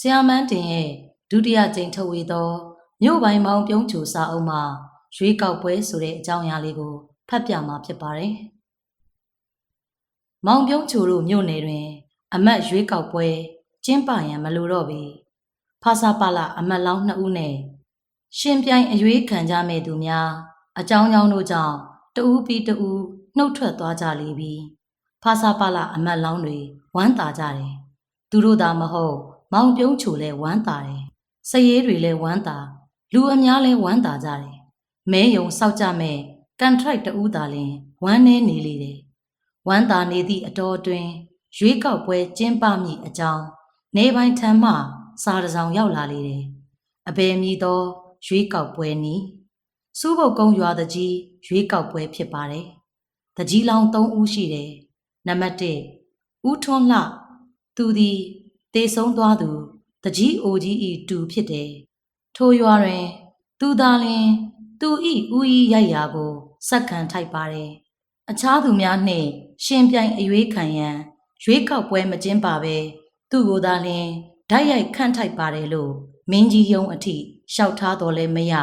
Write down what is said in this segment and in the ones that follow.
ဆရာမန်းတင်ရဲ့ဒုတိယကြိမ်ထုတ်ဝေသောမြို့ပိုင်မောင်ပြုံးချိုစာအုပ်မှာရွေးကောက်ပွဲဆိုတဲ့အကြောင်းအရာလေးကိုဖတ်ပြမှာဖြစ်ပါတယ်။မောင်ပြုံးချိုတို့မြို့နယ်တွင် အမတ်ရွေးကောက်ပွဲကျင်းပရန်မလိုတော့ပေ။ဖာစာပါလာအမတ်လောင်းနှစ်ဦးနဲ့ရှင်ပြိုင်အရွေးခံကြမဲ့သူများအကြောင်းကြောင့်တို့ကြောင့်တဦးပြီးတဦးနှုတ်ထွက်သွားကြလေပြီ။ဖာစာပါလာအမတ်လောင်းတွေဝမ်းသာကြတယ်။သူတို့သာမဟုတ် မောင်ပြုံးချိုလဲဝမ်းသာတယ်။စရဲတွေလဲဝမ်းသာလူအများလဲဝမ်းသာကြတယ်။မဲယုံစောက်ကြမဲ့ကန်ထရိုက်တူသာလင်ဝမ်းနေနေလေတယ်။ဝမ်းသာနေသည့်အတော်အတွင်းရွေးကောက်ပွဲကျင်းပမည့်အကြောင်းနေပိုင်းထမ်းမှစာတစ်စောင်ရောက်လာလေတယ်။အဘယ်မည်သောရွေးကောက်ပွဲနည်းစူးပုတ်ကုန်းရွာတကြီးရွေးကောက်ပွဲဖြစ်ပါတယ်။တကြီးလောင်၃ဦးရှိတယ်။နံပါတ်1ဦးထွန်းလှသူသည် တေဆုံးသွားသူတကြီးအိုကြီးဤတူဖြစ်တယ်။ထိုရွာတွင် သူသာလျှင် သူဤဦးဤရိုက်ရာကိုစက္ခံထိုက်ပါတယ်။အခြားသူများနှင့်ရှင်ပြိုင်အရွေးခံရန်ရွေးကောက်ပွဲမကျင်းပါပဲသူ့ကိုသာလျှင်ဓာတ်ရိုက်ခန့်ထိုက်ပါတယ်လို့မင်းကြီးယုံအထိလျှောက်ထားတော်လဲမရ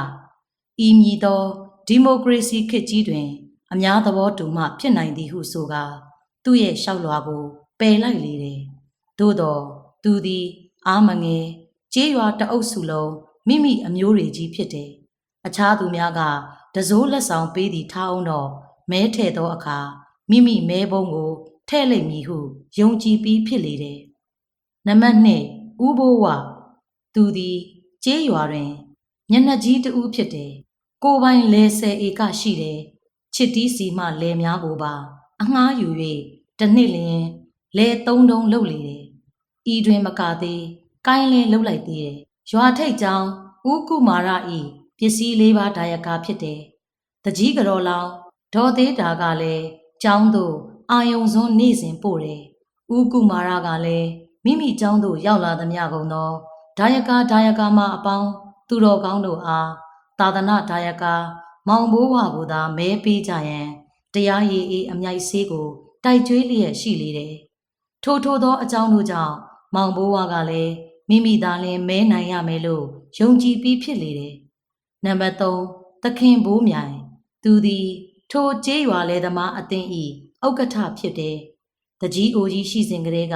ဤမည်သောဒီမိုကရေစီခေတ်ကြီးတွင် အများသဘောတူမှဖြစ်နိုင်သည်ဟုဆိုကာသူ့ရဲ့လျှောက်လွှာကိုပယ်လိုက်လေတယ်သို့တော့ သူသည်အာမငယ်ကြေးရွာတအုပ်စုလုံးမိမိအမျိုးတွေကြီးဖြစ်တယ်အခြားသူများကတစိုးလက်ဆောင်ပေးသည်ထားအောင်တော့မဲထဲ့သောအခါမိမိမဲပုံးကိုထဲ့လိုက်မည်ဟုယုံကြည်ပြီးဖြစ်လေတယ်နံပါတ်2ဥဘိုးဝသူသည်ကျေးရွာတွင်မျက်နှာကြီးတူဖြစ်တယ်ကိုပိုင်လဲဆယ်ဧကရှိတယ်ချစ်တီးစီမှလဲများကိုပါ အငှားယူ၍တစ်နှစ်လျင်လဲသုံးတုံးလှုပ်လေတယ် ဤတွင်မကသေးကိုင်းလဲလှုပ်လိုက်သေးတယ်ရွာထိတ်ကြောင်ဥကုမာရဤပစ္စည်းလေးပါးဒါယကာဖြစ်တယ်တကြီးကတော်လောင်ဒေါ်သေးတာကလည်းကျောင်းသို့အာယုံစွန်းနေစဉ်ပို့တယ်ဥကုမာရကလည်းမိမိကျောင်းသို့ရောက်လာသမျှကုန်သောဒါယကာဒါယကာမအပေါင်းသူတော်ကောင်းတို့အားသာသနာဒါယကာမောင်ဘိုးဝါကိုသာမဲပေးကြရန်တရားရည်အေးအမြိုက်ဆေးကိုတိုက်ကျွေးလျက်ရှိလေတယ်ထို့ထို့သောအကြောင်းတို့ကြောင့် မောင်ဘိုးဝါကလည်းမိမိသားလင်မဲနိုင်ရမယ်လို့ယုံကြည်ပြီးဖြစ်လေတယ်နံပါတ်3သခင်ဘိုးမြိုင်သူသည်ထိုကျေးရွာလေသမားအသင်းဤဥက္ကဋ္ဌဖြစ်တယ်တကြီးအိုကြီးရှိစဉ်ကလေးက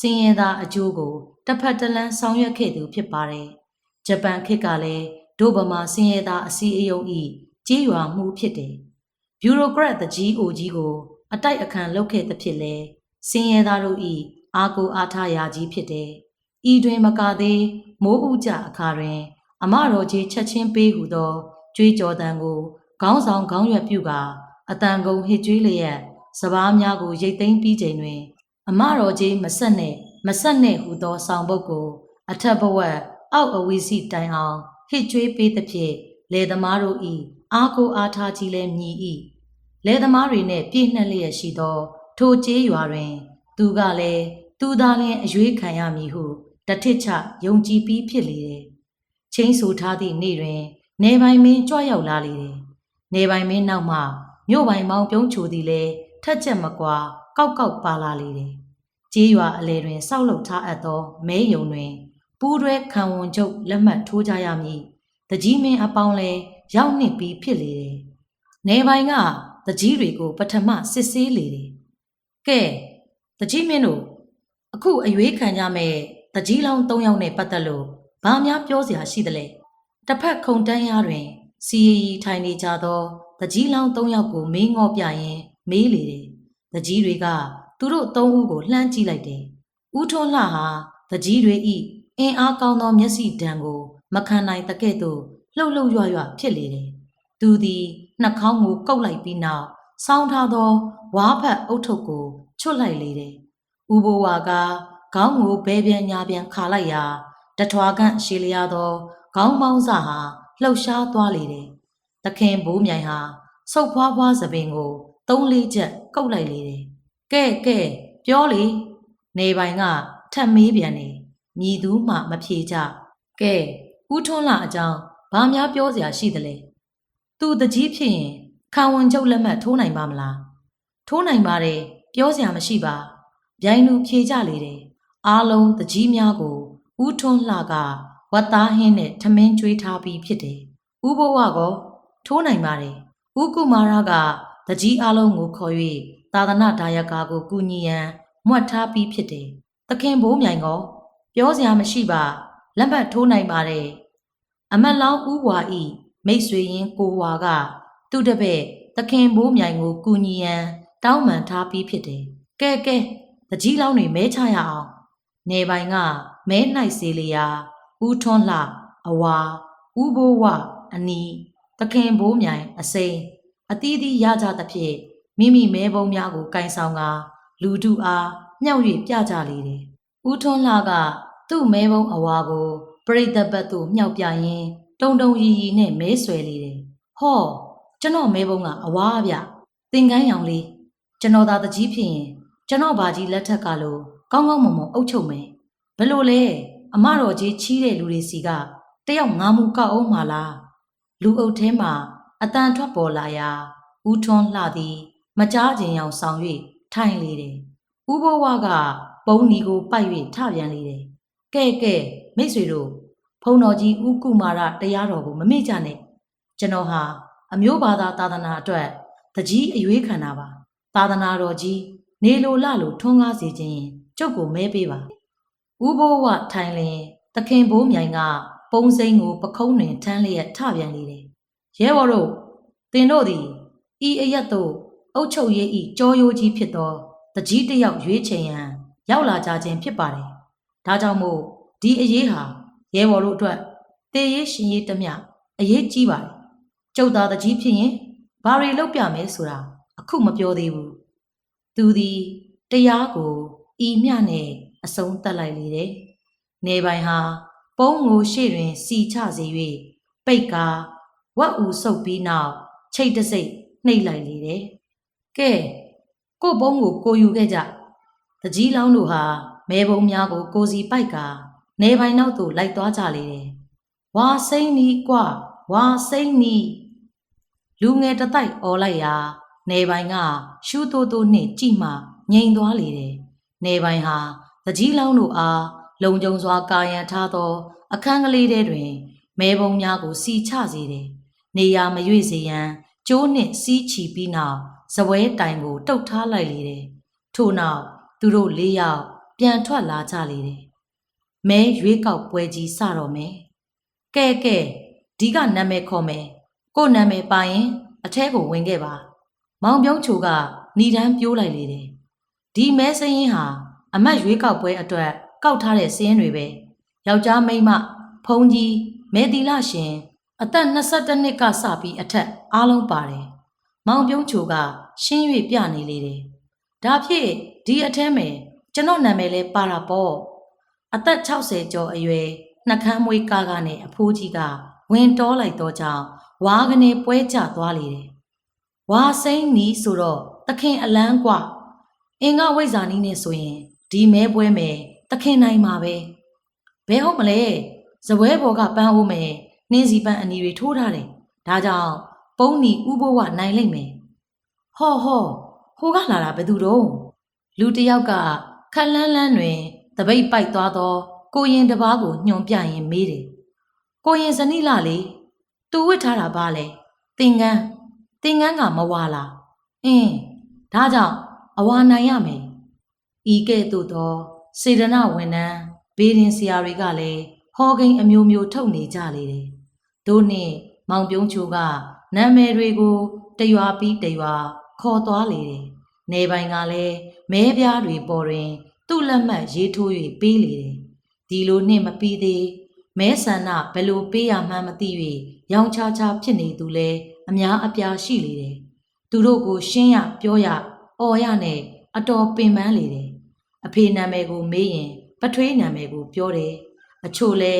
စင်ရဲသားအကျိုးကိုတစ်ဖက်တစ်လမ်းဆောင်ရွက်ခဲ့သူဖြစ်ပါတယ်။ဂျပန်ခေတ်ကလည်းဒိုဗမာစင်ရဲသားအစည်းအရုံးဤကြေးရွာမှုဖြစ်တယ်။ဗျူရိုကရက်တကြီးအိုကြီးကို အတိုက်အခံလုပ်ခဲ့သဖြင့်လဲစင်ရဲသားတို့ဤ အာကိုအားထားရာကြီးဖြစ်တယ်။ဤတွင်မကသေးမိုးဥကြအခါတွင် အမတော်ကြီးချက်ချင်းပေးဟုသောကြွေးကြော်တန်ကိုခေါင်းဆောင်ခေါင်းရွက်ပြုကာအတန်ကုန်ဟစ်ကြွေးလျက်စပားများကိုရိတ်သိမ်းပြီးချိန်တွင် အမတော်ကြီးမဆက်နဲ့မဆက်နဲ့ဟူသောဆောင်ပုဒ်ကို အထက်ဘဝက်အောက်အဝီစီတိုင်အောင်ဟစ်ကြွေးပေးသဖြင့်လေသမားတို့ဤအားကိုအားထားကြီးလဲမြည်၏လေသမားတွေနှင့်ပြည့်နှက်လျက်ရှိသော ထိုကျေးရွာတွင် သူကလည်း သူသာလျှင်အရွေးခံရမည်ဟုတထစ်ချယုံကြည်ပြီးဖြစ်လေတယ်ချင်းဆိုထားသည့်နေ့တွင် နေပိုင်မင်းကြွရောက်လာလေတယ်နေပိုင်မင်းနောက်မှမြို့ပိုင်မောင်ပြုံးချိုသည်လည်းထက်ချက်မကွာကောက်ကောက်ပါလာလေတယ်ကျေးရွာအလဲတွင်စောက်လုပ်ထားအပ်သောမဲယုံတွင်ပူးတွဲခံဝန်ချုပ်လက်မှတ်ထိုးကြရမည်။တကြီးမင်းအပေါင်းလဲရောက်နှင့်ပြီးဖြစ်လေတယ်။နေပိုင်းကတကြီးတွေကိုပထမစစ်ဆေးလေတယ်။ကဲတကြီးမင်းတို့ အခုအရွေးခံကြမဲ့တကြီးလောင်း၃ယောက်နဲ့ပတ်သက်လို့ဘာများပြောစရာရှိသလဲ။တစ်ဖက်ခုံတန်းရတွင်စီရီထိုင်နေကြသောတကြီးလောင်း၃ယောက်ကိုမေးငေါ့ပြရင်မေးလေတယ်။တကြီးတွေကသူတို့သုံးဦးကိုလှမ်းကြည့်လိုက်တယ်။ဦးထွန်းလှဟာတကြီးတွေဤအင်အားကောင်းသောမျက်စိဒဏ်ကို မခံနိုင်တကဲ့သို့လှုပ်လှုပ်ရွရွဖြစ်လေတယ်။သူသည်နှာခေါင်းကိုကုတ်လိုက်ပြီးနောက်ဆောင်းထားသောဝါးဖက်အုတ်ထုပ်ကိုချွတ်လိုက်လေတယ်။ ဦးဘိုးဝါကခေါင်းကိုဘဲပြန်ညာပြန်ခါလိုက်ရာတထွားကန့်ရှည်လျားသောခေါင်းပေါင်းစာဟာလှုပ်ရှားသွားလေတယ်။သခင်ဘိုးမြိုင်ဟာဆုတ်ဖွားဖွားသပင်ကိုသုံးလေးချက်ကုတ်လိုက်လေတယ်။ကဲကဲပြောလေနေပိုင်ကထပ်မေးပြန်တယ်မြည်သူမှမဖြေကြကဲဦးထွန်းလာအကြောင်းဘာများပြောစရာရှိသလဲသူတကြီးဖြစ်ရင်ခံဝန်ချုပ်လက်မှတ်ထိုးနိုင်ပါမလားထိုးနိုင်ပါတယ်ပြောစရာမရှိပါ ဗျိုင်းလူဖြေကြလေတယ်အားလုံးတကြီးများကိုဦးထွန်းလှကဝတ်သားဟင်းနဲ့ထမင်းကျွေးထားပြီးဖြစ်တယ်။ဦးဘဝကထိုးနိုင်ပါတယ်။ဦးကုမာရကတကြီးအလုံးကိုခေါ်၍သာသနာဒါယကာကိုကူညီရန်မွတ်ထားပြီးဖြစ်တယ်။သခင်ဘိုးမြိုင်ကပြောစရာမရှိပါလက်မှတ်ထိုးနိုင်ပါတယ်။အမတ်လောင်းဦးဝါဤမိတ်ဆွေရင်းကိုဝါက သူ့တပည့်သခင်ဘိုးမြိုင်ကိုကူညီရန်တောင်းပန်ထားပြီးဖြစ်တယ်။ကဲကဲ တကြီးလောင်းတွေမဲချရအောင်။နေပိုင်ကမဲနိုင်စေလျာဦးထွန်းလှအဝါဦးဘိုးဝအနီသခင်ဘိုးမြိုင်အစိမ်းအသီးသီးရကြသဖြင့်မိမိမဲပုံးများကိုကင်ဆောင်ကလူတုအားမြှောက်၍ပြကြလေတယ်။ဦးထွန်းလှကသူ့မဲပုံးအဝါကိုပရိသတ်ဘတ်သို့မြှောက်ပြရင်းတုံတုံရီရီနဲ့မဲဆွဲလေတယ်။ဟောကျွန်တော်မဲပုံးကအဝါဗျသင်္ကန်းရောင်လေးကျွန်တော်သာတကြီးဖြစ်ရင် ကျွန်တော်ဘာကြီးလက်ထက်ကလို့ကောင်းကောင်းမွန်မွန်အုပ်ချုပ်မယ်ဘယ်လိုလဲအမတော်ကြီးချီးတဲ့လူတွေစီကတယောက်ငါမူကောက်အောင်မလားလူအုပ်ထဲမှာအတန်ထွက်ပေါ်လာရာဦးထွန်းလှသည် မကြားခြင်းရောင်ဆောင်၍ထိုင်လေတယ်ဦးဘဝကပုံနီကိုပိုက်၍ထပြန်လေတယ်ကဲကဲမိတ်ဆွေတို့ဖုံတော်ကြီးဦးကုမာရတရားတော်ကိုမမေ့ကြနဲ့ကျွန်တော်ဟာအမျိုးဘာသာသာသနာအတွက်တကြီးအရွေးခံတာပါသာသနာတော်ကြီး နေလိုလလိုထွန်းကားစေခြင်းရင်ကျုပ်ကိုမဲပေးပါဥဘိုးဝထိုင်လင်သခင်ဘိုးမြိုင်က ပုံစိမ်းကိုပခုံးတွင်ထမ်းလျက်ထပြန်လေတယ်ရဲဘော်တို့တင်တို့သည်ဤအရက်တို့အုတ်ချုပ်ရေးဤကြောရိုးကြီးဖြစ်သောတကြီးတစ်ယောက်ရွေးချယ်ရန်ရောက်လာကြခြင်းဖြစ်ပါတယ်ဒါကြောင့်မို့ဒီအရေးဟာရဲဘော်တို့အတွက်တေရေးရှင်ရေးတမျှအရေးကြီးပါတယ်ကျုပ်သားတကြီးဖြစ်ရင်ဘာတွေလုပ်ပြမယ်ဆိုတာအခုမပြောသေးဘူး သူသည်တရားကိုဤမျှနဲ့အဆုံးသတ်လိုက်လေတယ်။နေပိုင်ဟာပုံးကိုရှေ့တွင် စီချစေ၍ပိတ်ကာဝက်ဦးဆုပ်ပြီးနောက်ချိတ်တစိတ်နှိပ်လိုက်လေတယ်။ကဲကို့ပုံးကိုကိုယူခဲ့ကြ။တကြီးလောင်းတို့ဟာမဲပုံးများကိုကိုစီပိုက်ကာနေပိုင်နောက်သို့လိုက်သွားကြလေတယ်။ဝါစိမ့်နီကွာဝါစိမ့်နီလူငယ်တတိုက်អော်လိုက်ရာ နေပိုင်ကရှူးတိုးတိုးနှင့်ကြည်မှငြိမ်သွားလေတယ်။နေပိုင်ဟာတကြီးလောင်းတို့အားလုံခြုံစွာကာယံထားသော အခန်းကလေးထဲတွင် မဲပုံများကိုစီချစေတယ်။နေရာမရွေ့စေရန်ကျိုးနှင့်စီးချီပြီးနောက်ဇပွဲတိုင်ကိုတုတ်ထားလိုက်လေတယ်။ထို့နောက်သူတို့လေးယောက်ပြန်ထွက်လာကြလေတယ်။မဲရွေးကောက်ပွဲကြီးစတော့မယ်။ကဲကဲဒီကနာမည်ခေါ်မယ်။ကို့နာမည်ပါရင်အထဲကိုဝင်ခဲ့ပါ။ မောင်ပြုံးချိုကဏီတန်းပြိုးလိုက်လေတယ်။ဒီမဲစရင်ဟာအမတ်ရွေးကောက်ပွဲအတွက်ကောက်ထားတဲ့စင်းတွေပဲယောက်ျားမိန်းမဖုန်ကြီးမေတီလရှင်အသက်22နှစ်ကစပြီးအထက်အားလုံးပါတယ်မောင်ပြုံးချိုကရှင်း၍ပြနေလေတယ်ဒါဖြစ်ဒီအထဲမှာကျွန်တော်နာမည်လဲပါတာပေါ့အသက်60ကျော်အရွယ်နှကမ်းမွေးကားကနဲ့အဖိုးကြီးကဝင်တော်လိုက်တော့ကြောင့်ဝါကနေပွဲကျသွားလေတယ် ဝါစိမ့်နီးဆိုတော့သခင်အလန်းกว่าအင်္ဂဝိဇ္ဇာနီးနဲ့ဆိုရင်ဒီမဲပွဲမယ်တခင်နိုင်မှာပဲဘယ်ဟုတ်မလဲဇပွဲဘော်ကပန်းဦးမယ်နှင်းစီပန်းအနီတွေထိုးထားတယ်ဒါကြောင့်ပုံးနီဥဘဝနိုင်လိမ့်မယ်ဟောဟောဟိုကလာတာဘယ်သူတော့လူတယောက်ကခက်လန်းလန်းတွင်တပိတ်ပိုက်သွားသော ကိုရင်တပားကိုညွန်ပြရင်မေးတယ်ကိုရင်ဇနီးလာလေသူဝစ်ထားတာပါလေသင်္ကန်း သင်္ကန်းကမဝါလားအင်းဒါကြောင့်အဝါနိုင်ရမယ်ဤကဲ့သို့သောစေတနာဝန်ထမ်းဘေးရင်ဆရာတွေကလည်းဟောကိန်းအမျိုးမျိုးထုတ်နေကြလေတယ်။တို့နှင့်မောင်ပြုံးချိုကနာမည်တွေကိုတရွာပြီးတရွာခေါ်သွားလေတယ်။နေပိုင်ကလည်းမဲပြားတွေပေါ်တွင် သူ့လက်မှတ်ရေးထိုး၍ပေးလေတယ်။ဒီလိုနှင့်မပြီးသေးမဲဆန္ဒဘယ်လိုပေးရမှန်းမသိ၍ရောင်ချာချာဖြစ်နေသူလဲ အများအပြားရှိလေတယ်။သူတို့ကိုရှင်းရပြောရအော်ရနဲ့အတော်ပင်ပန်းလေတယ်အဖေနာမည်ကိုမေးရင်ပထွေးနာမည်ကိုပြောတယ်အချို့လဲ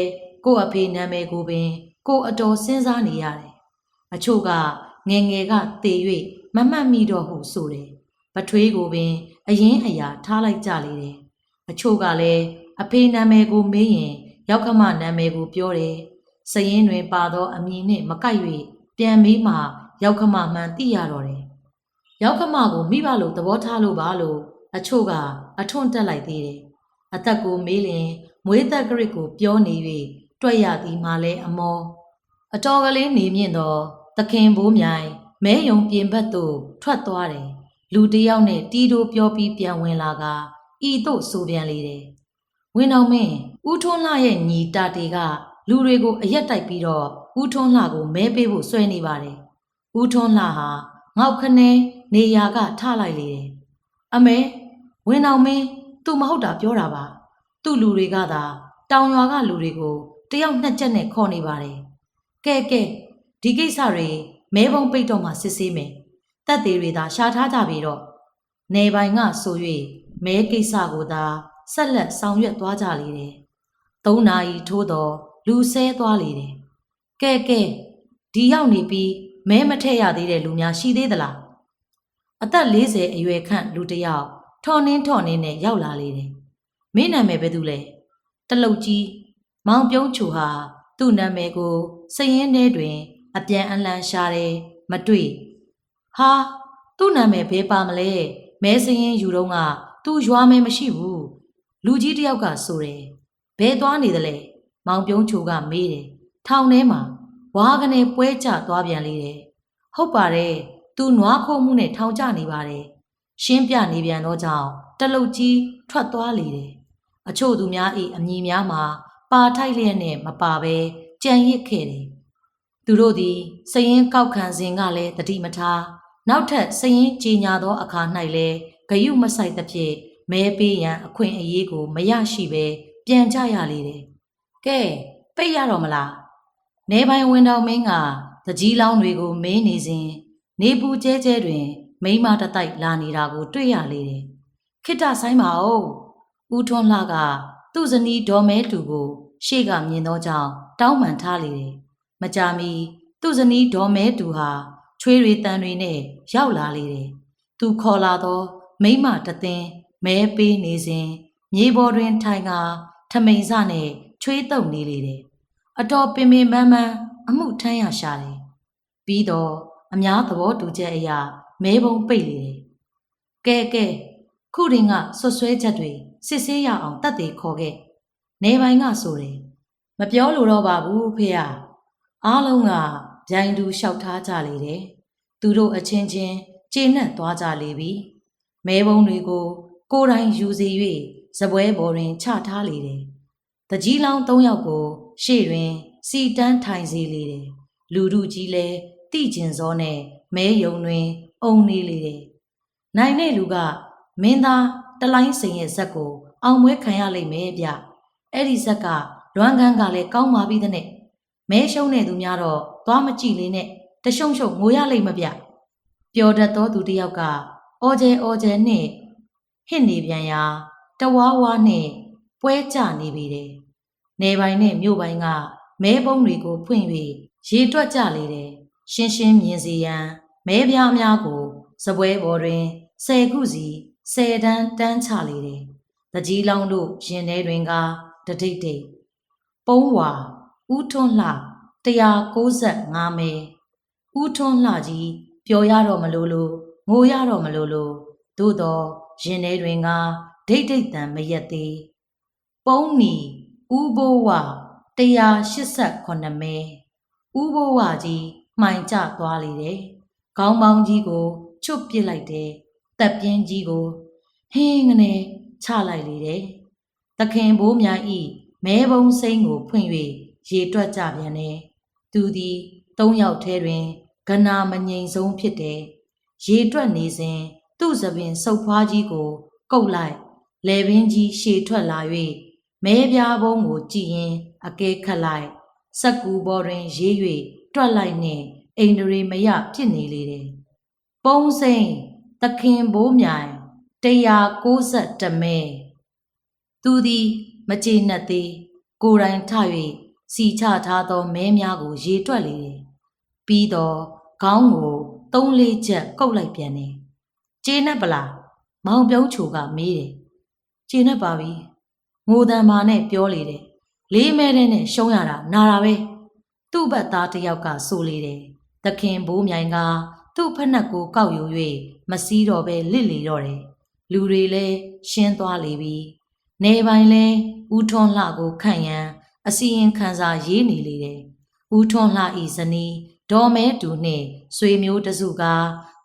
ကို့အဖေနာမည်ကိုပင် ကို့အတော်စဉ်းစားနေရတယ်အချို့ကငယ်ငယ်ကတည်၍မမှတ်မိတော့ဟုဆိုတယ်ပထွေးကိုပင် အရင်အရာထားလိုက်ကြလေတယ်အချို့ကလည်းအဖေနာမည်ကိုမေးရင် ရောက်ခမနာမည်ကိုပြောတယ်စရင်တွင်ပါသောအမည်နှင့်မကိုက်၍ ပြန်မေးမှရောက်ခမမှန်သိရတော့တယ်ရောက်ခမကိုမိဘလိုသဘောထားလို့ပါလို့အချို့ကအထွန့်တက်လိုက်သေးတယ်။အသက်ကိုမေးလင်မွေးသက်ကရစ်ကိုပြောနေ၍တွေ့ရသည်မှလည်းအမောအတော်ကလေးနေမြင့်သောသခင်ဘိုးမြိုင်မဲယုံပြင်ဘက်သို့ထွက်သွားတယ်လူတစ်ယောက်နဲ့တီးတိုးပြောပြီးပြန်ဝင်လာကဤသို့ဆိုပြန်လေတယ်ဝင်းအောင်မင်းဦးထွန်းလှရဲ့ညီတာတေကလူတွေကိုအရက်တိုက်ပြီးတော့ ဦးထွန်းလှကိုမဲပေးဖို့ဆွဲနေပါတယ်ဦးထွန်းလှဟာငေါက်ခနဲနေရာကထလိုက်လေတယ်အမေဝင်းအောင်မင်းသူမဟုတ်တာပြောတာပါသူ့လူတွေကသာတောင်ရွာကလူတွေကိုတယောက်နှစ်ချက်နဲ့ခေါ်နေပါတယ်ကဲကဲဒီကိစ္စတွေမဲပုံပိတ်တော့မှစစ်ဆေးမယ်တက်သေးတွေသာရှာထားကြပြီတော့နေပိုင်ကဆို၍မဲကိစ္စကိုသာဆက်လက်ဆောင်ရွက်သွားကြလေတယ်သုံးနာရီထိုးတော့လူဆဲသွားလေတယ် ကဲကဲဒီရောက်နေပြီးမဲမထည့်ရသေးတဲ့လူများရှိသေးသလားအသက်40အရွယ်ခန့်လူတစ်ယောက်ထော်နှင်းထော်နှင်းနဲ့ရောက်လာလေတယ်မင်းနာမည်ဘယ်သူလဲတလုတ်ကြီးမောင်ပြုံးချူဟာသူ့နာမည်ကိုစည်ရင်းထဲတွင် အပြန်အလှန်ရှာတယ်မတွေ့ဟာသူ့နာမည်ဘယ်ပါမလဲမဲစည်ရင်းယူတော့ကသူ့ရွာမဲမရှိဘူးလူကြီးတယောက်ကဆိုတယ်ဘဲသွားနေတယ်လေမောင်ပြုံးချူကမေးတယ် ထောင်ထဲမှာဝါကနေပွဲကျသွားပြန်လေတယ်ဟုတ်ပါတယ်သူနွားခိုးမှုနဲ့ထောင်ကျနေပါတယ်ရှင်းပြနေပြန်တော့ကြောင့်တလုတ်ကြီးထွက်သွားလေတယ်အချို့သူများ၏အမည်များမှာပါထိုက်လျက်နဲ့မပါဘဲကြံရစ်ခဲ့တယ်သူတို့သည်စရင်ကောက်ခံစဉ်ကလည်းတတိမထားနောက်ထပ်စရင်ကြီးညာသောအခါ၌လည်းဂယုမဆိုင်သဖြင့်မဲပေးရန်အခွင့်အရေးကိုမရရှိဘဲပြန်ကြရလေတယ်။ကဲပိတ်ရတော့မလား။ နေပိုင်ဝင်တော်မင်းကတကြီးလောင်းတွေကိုမင်းနေစဉ်နေပူကျဲကျဲတွင် မိမတတိုက်လာနေတာကို တွေ့ရလေတယ်။ခိတ္တဆိုင်ပါဦး။ဦးထွန်းလှကသူ့ဇနီးဒေါ်မဲတူကို ရှေ့ကမြင်သောကြောင့်တောင်းပန်ထားလေတယ်။မကြာမီသူ့ဇနီးဒေါ်မဲတူဟာချွေးရီတန်တွေနဲ့ရောက်လာလေတယ်။သူခေါ်လာသော မိမတသင်းမဲပေးနေစဉ်မြေပေါ်တွင်ထိုင်ကထမိန်စနဲ့ချွေးတုပ်နေလေတယ်။ အတော်ပင်ပင်ပန်းပန်းအမှုထမ်းရရှာတယ်။ပြီးတော့အများသဘောတူချက်အရာမဲပုံပိတ်လေတယ်။ကဲကဲခုရင်ကဆွဆွဲချက်တွေစစ်ဆေးရအောင်တတ်သေးခေါ်ခဲ့။နေပိုင်းကဆိုတယ်။မပြောလို့တော့ပါဘူးဖေရ။အားလုံးကဗျိုင်သူလျှောက်ထားကြလေတယ်။သူတို့အချင်းချင်းကျေနပ်သွားကြလေပြီ။မဲပုံတွေကို ကိုယ်တိုင်ယူစီ၍ဇပွဲပေါ်တွင်ချထားလေတယ်။တကြီးလောင်း၃ယောက်ကို ရှေ့တွင် စီတန်းထိုင်စေလေတယ်။လူလူကြီးလည်းတိကျင်စောနဲ့မဲယုံတွင် အုံနေလေတယ်။နိုင်တဲ့လူကမင်းသားတလိုင်းစိန်ရဲ့ဇက်ကို အောင်မွဲခံရလိမ့်မယ်ဗျ။အဲ့ဒီဇက်ကလွမ်းကန်းကလည်းကောင်းပါပြီတဲ့။မဲရှုံးတဲ့သူများတော့သွားမကြည့်လေးနဲ့တရှုံရှုံငိုရလိမ့်မဗျ။ပျော်တတ်သောသူတစ်ယောက်ကအော်ကျဲအော်ကျဲနှင့်ဟစ်နေပြန်ရာတဝါဝါနှင့်ပွဲကြနေပြီတယ်။ နေပိုင်းနဲ့မြို့ပိုင်းကမဲပုံးတွေကိုဖွင့်၍ရေတွက်ကြလေတယ်။ရှင်းရှင်းမြင်စီရန်မဲပြားများကိုစပွဲပေါ်တွင်ဆယ်ခုစီဆယ်တန်းတန်းချလေတယ်။တကြီးလောင်းတို့ရင်ထဲတွင်ကတဒိတ်ဒိတ်ပုံးဝါဥထွန်းလှ195မဲဥထွန်းလှကြီးပျော်ရတော့မလို့လို့ငိုရတော့မလို့လို့သို့တော့ရင်ထဲတွင်ကဒိတ်ဒိတ်တန်မရက်သေးပုံးနီ ဥဘိုးဝ189မဲဥဘိုးဝကြီးမှိုင်ကျသွားလေတယ်ခေါင်းပေါင်းကြီးကိုချွတ်ပစ်လိုက်တယ်တပ်ပြင်းကြီးကိုဟင်းငနေချလိုက်လေတယ်သခင်ဘိုးများဤမဲဘုံစိမ့်ကိုဖွင့်၍ရေတွက်ကြပြန်တယ်သူသည်သုံးယောက်ထဲတွင်ကနာမငိမ်ဆုံးဖြစ်တယ်ရေတွက်နေစဉ်သူ့သပင်စုပ်ဖွားကြီးကို ကုတ်လိုက်လေပင်ကြီးရှည်ထွက်လာ၍ မဲပြားဘုံကိုကြည်ရင်အကဲခတ်လိုက်စက်ကူပေါ်တွင်ရေး၍တွက်လိုက်နှင့်အိန္ဒြေမယဖြစ်နေလေတယ်ပုံစိန်သခင်ဘိုးမြိုင်190မဲသူသည်မကြေနပ်သေးကိုယ်တိုင်ထ၍စီချထားသောမဲများကိုရေတွက်လေတယ်ပြီးတော့ခေါင်းကိုသုံးလေးချက်ကုတ်လိုက်ပြန်တယ်ကျေနပ်ပလားမောင်ပြုံးချိုကမေးတယ်ကျေနပ်ပါပြီ ငိုတံမာနဲ့ပြောလေတယ်လေးမဲတဲ့နဲ့ရှုံးရတာနာတာပဲသူ့ဘက်သားတယောက်ကဆိုလေတယ်သခင်ဘိုးမြိုင်ကသူ့ဖက်နှက်ကိုကောက်ယူ၍မစည်းတော့ပဲလစ်လေတော့တယ်လူတွေလည်းရှင်းသွားလေပြီနေပိုင်လဲဥဦးထွန်းလှကိုခန့်ရန်အစီရင်ခံစာရေးနေလေတယ်ဦးထွန်းလှဤဇနီးဒေါ်မဲတူနှင့်ဆွေမျိုးတစုက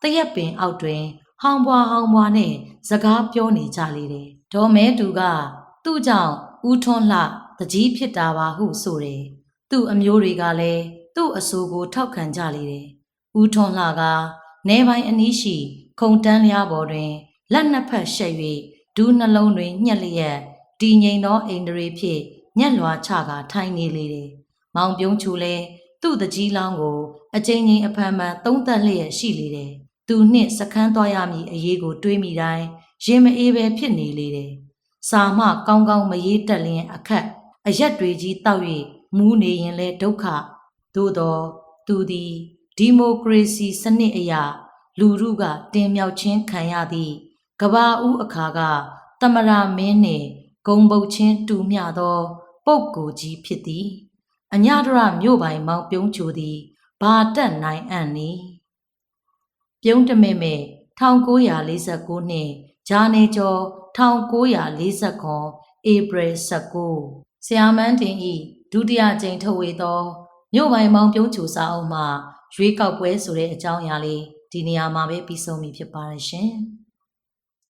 တရက်ပင်အောက်တွင်ဟောင်းပွားဟောင်းပွားနဲ့စကားပြောနေကြလေတယ်ဒေါ်မဲတူက သူ့ကြောင့်ဦးထွန်းလှတကြီးဖြစ်တာပါဟုဆိုတယ်သူ့အမျိုးတွေကလည်းသူ့အဆိုကိုထောက်ခံကြလေတယ်ဦးထွန်းလှကနေပိုင်းအနီးရှိခုံတန်းလျားပေါ်တွင်လက်နှစ်ဖက်ရှက်၍ဒူးနှလုံးတွင်ညှက်လျက်တည်ငြိမ်သောအိန္ဒြေဖြင့်ညက်လွာချကာထိုင်နေလေတယ်။မောင်ပြုံးချူလဲသူ့တကြီးလောင်းကိုအချိန်ချင်းအဖန်ဖန်သုံးသက်လျက်ရှိလေတယ်။သူနှင့်စခန်းသွားရမည်အရေးကိုတွေးမိတိုင်းရင်မအေးပဲဖြစ်နေလေတယ်။ စာမကောင်းကောင်းမရေးတက်လျင်အခက်အရက်တွေကြီးတောက်၍မူးနေရင်လဲဒုက္ခသို့တော့သူသည်ဒီမိုကရေစီစနစ်အရာလူထုကတင်မြှောက်ခြင်းခံရသည့်ကဘာဦးအခါကတမရာမင်းနှင့်ဂုံပုတ်ချင်းတူမျှသောပုပ်ကိုကြီးဖြစ်သည်အညဒရမြို့ပိုင်မောင်ပြုံးချိုသည်ဘာတက်နိုင်အံ့နီပြုံးတမဲမဲ1949နှစ်ဂျာနေကျော် 1949ဧပြီ19ဆရာမန်းတင်ဤဒုတိယကြိမ်ထုတ်ဝေသောမြို့ပိုင်မောင်ပြုံးချိုစာအုပ်မှရွေးကောက်ပွဲဆိုတဲ့အကြောင်းအရာလေးဒီနေရာမှာပဲပြီးဆုံးပြီဖြစ်ပါတယ်ရှင်။